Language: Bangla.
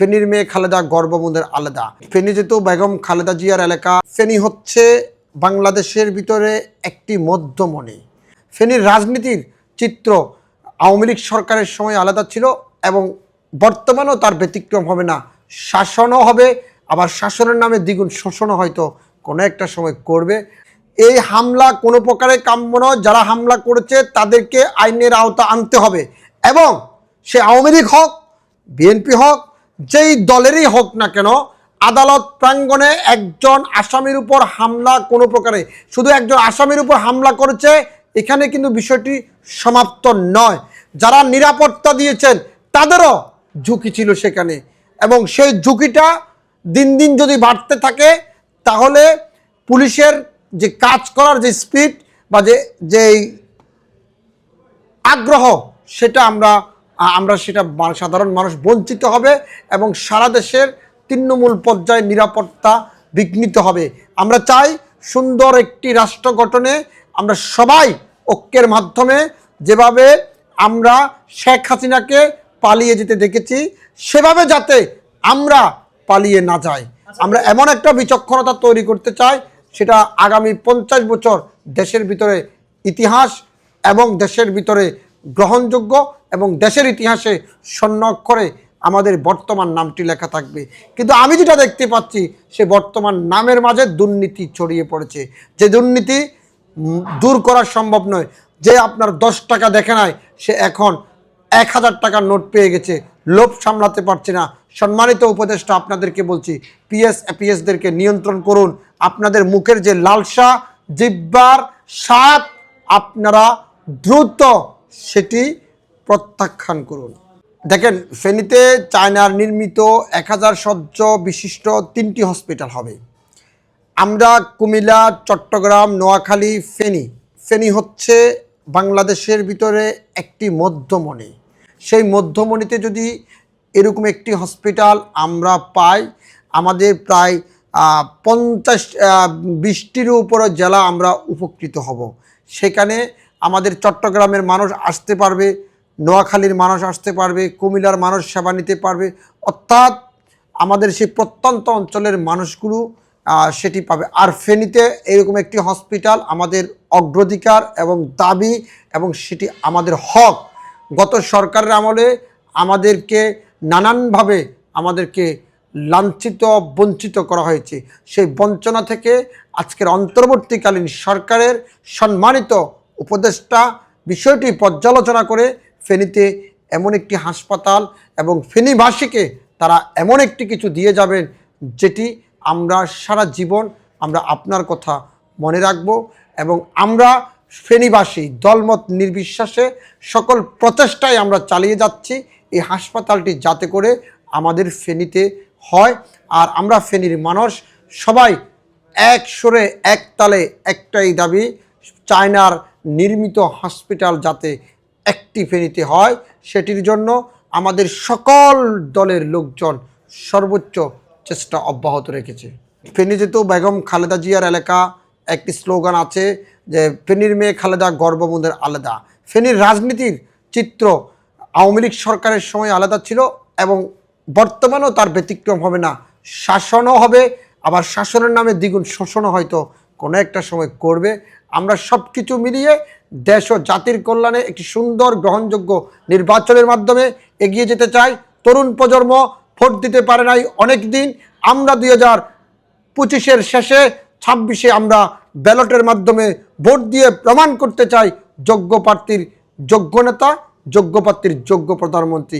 ফেনীর মেয়ে খালেদা গর্ববোধের আলাদা। ফেনী যেহেতু বেগম খালেদা জিয়ার এলাকা, ফেনী হচ্ছে বাংলাদেশের ভিতরে একটি মধ্যমণি। ফেনীর রাজনীতির চিত্র আওয়ামী লীগ সরকারের সময় আলাদা ছিল এবং বর্তমানেও তার ব্যতিক্রম হবে না। শাসনও হবে, আবার শাসনের নামে দ্বিগুণ শোষণও হয়তো কোনো একটা সময় করবে। এই হামলা কোনো প্রকারে কাম্য নয়, যারা হামলা করেছে তাদেরকে আইনের আওতা আনতে হবে। এবং সে আওয়ামী লীগ হোক, বিএনপি হোক যেই দলেরই হোক না কেন, আদালত প্রাঙ্গণে একজন আসামির উপর হামলা কোনো প্রকারে শুধু একজন আসামির উপর হামলা করেছে, এখানে কিন্তু বিষয়টি সমাপ্ত নয়। যারা নিরাপত্তা দিয়েছেন, তাদেরও ঝুঁকি ছিল সেখানে। এবং সেই ঝুঁকিটা দিন দিন যদি বাড়তে থাকে, তাহলে পুলিশের যে কাজ করার যে স্পিড বা যে যেই আগ্রহ, সেটা আমরা আমরা সেটা সাধারণ মানুষ বঞ্চিত হবে এবং সারা দেশের তৃণমূল পর্যায়ে নিরাপত্তা বিঘ্নিত হবে। আমরা চাই সুন্দর একটি রাষ্ট্র গঠনে আমরা সবাই ঐক্যের মাধ্যমে যেভাবে আমরা শেখ হাসিনাকে পালিয়ে যেতে দেখেছি, সেভাবে যাতে আমরা পালিয়ে না যাই। আমরা এমন একটা বিচক্ষণতা তৈরি করতে চাই, সেটা আগামী পঞ্চাশ বছর দেশের ভিতরে ইতিহাস এবং দেশের ভিতরে গ্রহণযোগ্য এবং দেশের ইতিহাসে স্বর্ণ অক্ষরে আমাদের বর্তমান নামটি লেখা থাকবে। কিন্তু আমি যেটা দেখতে পাচ্ছি, সে বর্তমান নামের মাঝে দুর্নীতি ছড়িয়ে পড়েছে। যে দুর্নীতি দূর করা সম্ভব নয়। যে আপনার দশ টাকা দেখে নাই, সে এখন এক হাজার টাকার নোট পেয়ে গেছে। লোভ সামলাতে পারছে না। সম্মানিত উপদেষ্টা, আপনাদেরকে বলছি, পিএস এপিএসদেরকে নিয়ন্ত্রণ করুন। আপনাদের মুখের যে লালসা, জিব্বার স্বাদ, আপনারা দ্রুত সেটি প্রত্যাখ্যান করুন। দেখেন, ফেনীতে চায়নার নির্মিত এক হাজার সজ্জ বিশিষ্ট তিনটি হসপিটাল হবে। আমরা কুমিল্লা, চট্টগ্রাম, নোয়াখালী, ফেনী। ফেনী হচ্ছে বাংলাদেশের ভিতরে একটি মধ্যমণি। সেই মধ্যমণিতে যদি এরকম একটি হসপিটাল আমরা পাই, আমাদের প্রায় পঞ্চাশ বিশটিরও উপরে জেলা আমরা উপকৃত হব। সেখানে আমাদের চট্টগ্রামের মানুষ আসতে পারবে নোয়াখালীর মানুষ আসতে পারবে, কুমিল্লার মানুষ সেবা নিতে পারবে। অর্থাৎ আমাদের সেই প্রত্যন্ত অঞ্চলের মানুষগুলো সেটি পাবে। আর ফেনীতে এরকম একটি হসপিটাল আমাদের অগ্রাধিকার এবং দাবি এবং সেটি আমাদের হক। গত সরকারের আমলে আমাদেরকে নানানভাবে আমাদেরকে লাঞ্ছিত, বঞ্চিত করা হয়েছে। সেই বঞ্চনা থেকে আজকের অন্তর্বর্তীকালীন সরকারের সম্মানিত উপদেষ্টা বিষয়টি পর্যালোচনা করে ফেনীতে এমন একটি হাসপাতাল এবং ফেনীবাসীকে তারা এমন একটি কিছু দিয়ে যাবেন যেটি আমরা সারা জীবন আমরা আপনার কথা মনে রাখব এবং আমরা ফেনীবাসী, দলমত নির্বিশ্বাসে সকল প্রচেষ্টায় আমরা চালিয়ে যাচ্ছি এই হাসপাতালটি যাতে করে আমাদের ফেনীতে হয় আর আমরা ফেনীর মানুষ সবাই এক সুরে, এক তালে একটাই দাবি, চায়নার নির্মিত হসপিটাল যাতে একটি ফেনীতে হয়, সেটির জন্য আমাদের সকল দলের লোকজন সর্বোচ্চ চেষ্টা অব্যাহত রেখেছে। ফেনী যেহেতু বেগম খালেদা জিয়ার এলাকা, একটি স্লোগান আছে যে, ফেনীর মেয়ে খালেদা গর্ববোধের আলাদা। ফেনীর রাজনীতির চিত্র আওয়ামী লীগ সরকারের সময় আলাদা ছিল এবং বর্তমানেও তার ব্যতিক্রম হবে না, শাসনও হবে। আবার শাসনের নামে দ্বিগুণ শোষণও হয়তো কোনো একটা সময় করবে। আমরা সব কিছু মিলিয়ে দেশ ও জাতির কল্যাণে একটি সুন্দর গ্রহণযোগ্য নির্বাচনের মাধ্যমে এগিয়ে যেতে চাই তরুণ প্রজন্ম ভোট দিতে পারে নাই অনেক দিন আমরা দুই হাজার পঁচিশের শেষে ছাব্বিশে আমরা ব্যালটের মাধ্যমে ভোট দিয়ে প্রমাণ করতে চাই যোগ্য প্রার্থীর যোগ্য নেতা, যোগ্য প্রার্থীর যোগ্য প্রধানমন্ত্রী।